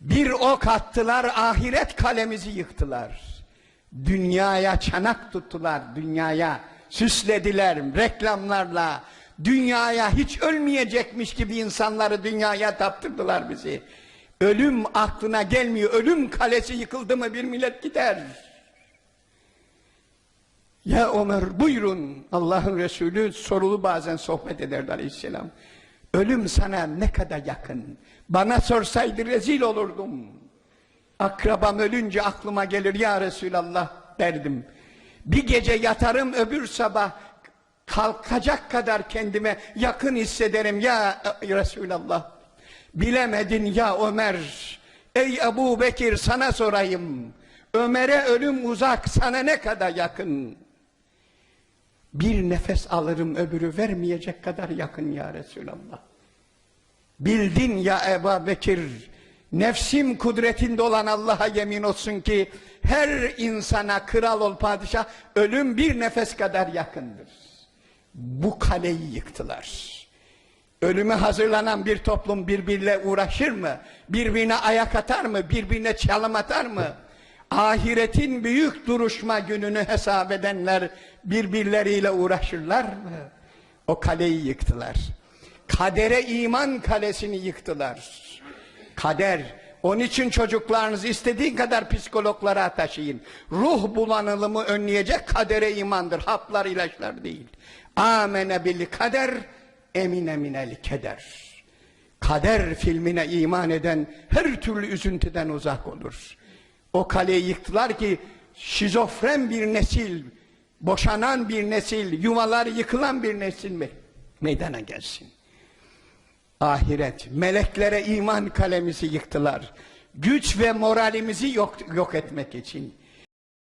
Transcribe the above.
Bir ok attılar, ahiret kalemizi yıktılar. Dünyaya çanak tuttular, dünyaya süslediler reklamlarla. Dünyaya hiç ölmeyecekmiş gibi insanları dünyaya taptırdılar bizi. Ölüm aklına gelmiyor. Ölüm kalesi yıkıldı mı bir millet gider. Ya Ömer buyurun Allah'ın Resulü sorulu bazen sohbet ederdi aleyhisselam. Ölüm sana ne kadar yakın. Bana sorsaydı rezil olurdum. Akrabam ölünce aklıma gelir ya Resulallah derdim. Bir gece yatarım öbür sabah kalkacak kadar kendime yakın hissederim ya Resulallah. Bilemedin ya Ömer. Ey Ebu Bekir sana sorayım. Ömer'e ölüm uzak sana ne kadar yakın? Bir nefes alırım öbürü vermeyecek kadar yakın ya Resulallah. Bildin ya Ebu Bekir, nefsim kudretinde olan Allah'a yemin olsun ki her insana kral ol padişah ölüm bir nefes kadar yakındır. Bu kaleyi yıktılar. Ölüme hazırlanan bir toplum birbiriyle uğraşır mı? Birbirine ayak atar mı? Birbirine çalım atar mı? Ahiretin büyük duruşma gününü hesap edenler birbirleriyle uğraşırlar mı? O kaleyi yıktılar. Kadere iman kalesini yıktılar. Kader. Onun için çocuklarınızı istediğin kadar psikologlara taşıyın. Ruh bulanılımı önleyecek kadere imandır. Haplar, ilaçlar değil. Amene bil kader, emine minel keder. Kader filmine iman eden her türlü üzüntüden uzak olur. O kaleyi yıktılar ki şizofren bir nesil, boşanan bir nesil, yuvalar yıkılan bir nesil me- meydana gelsin. Ahiret, meleklere iman kalemizi yıktılar. Güç ve moralimizi yok, yok etmek için.